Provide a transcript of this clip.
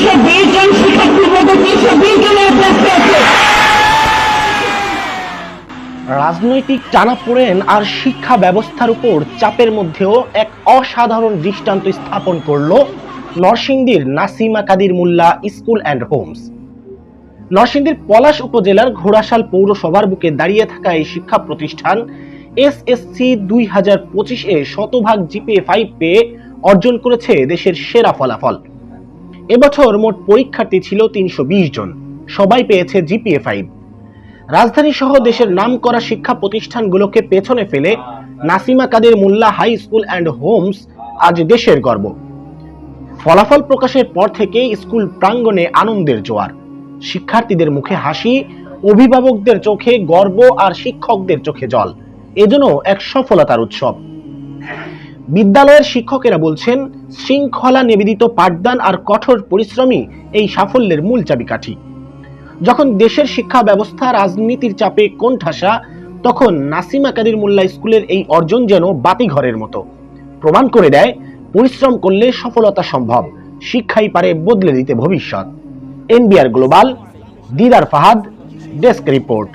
তিনশো বিশ জন শিক্ষার্থীর মধ্যে তিনশো জনের আছে। রাজনৈতিক টানাপোড়েন আর শিক্ষা ব্যবস্থার উপর চাপের মধ্যেও এক অসাধারণ দৃষ্টান্ত স্থাপন করল নরসিংদীর Nasima Kadir Mollah school and homes. নরসিংদীর পলাশ উপজেলার ঘোড়াশাল পৌরসভার বুকে দাঁড়িয়ে থাকা এই শিক্ষা প্রতিষ্ঠান এস এস সি দুই হাজার পঁচিশে শতভাগ জিপিএ ফাইভ পেয়ে অর্জন করেছে দেশের সেরা ফলাফল। এবছর মোট পরীক্ষার্থী ছিল তিনশো বিশ জন। সবাই পেয়েছে জিপিএ ফাইভ রাজধানী সহ দেশের নামকরা শিক্ষা প্রতিষ্ঠানগুলোকে পেছনে ফেলে Nasima Kader Mollah high school and homes আজ দেশের গর্ব। ফলাফল প্রকাশের পর থেকে স্কুল প্রাঙ্গণে আনন্দের জোয়ার। শিক্ষার্থীদের মুখে হাসি, অভিভাবকদের চোখে গর্ব আর শিক্ষকদের চোখে জল। এজন্য এক সফলতার উৎসব। বিদ্যালয়ের শিক্ষকেরা বলছেন, শৃঙ্খলা নিবেদিত পাঠদান আর কঠোর পরিশ্রমই এই সাফল্যের মূল চাবিকাঠি। যখন দেশের শিক্ষা ব্যবস্থা রাজনীতির চাপে কোণঠাসা, তখন নাসিমা কাদির মোল্লা স্কুলের এই অর্জন যেন বাতিঘরের মতো। প্রমাণ করে দেয়, পরিশ্রম করলে সফলতা সম্ভব, শিক্ষাই পারে বদলে দিতে ভবিষ্যৎ। NBR global, Didar Fahad, desk report.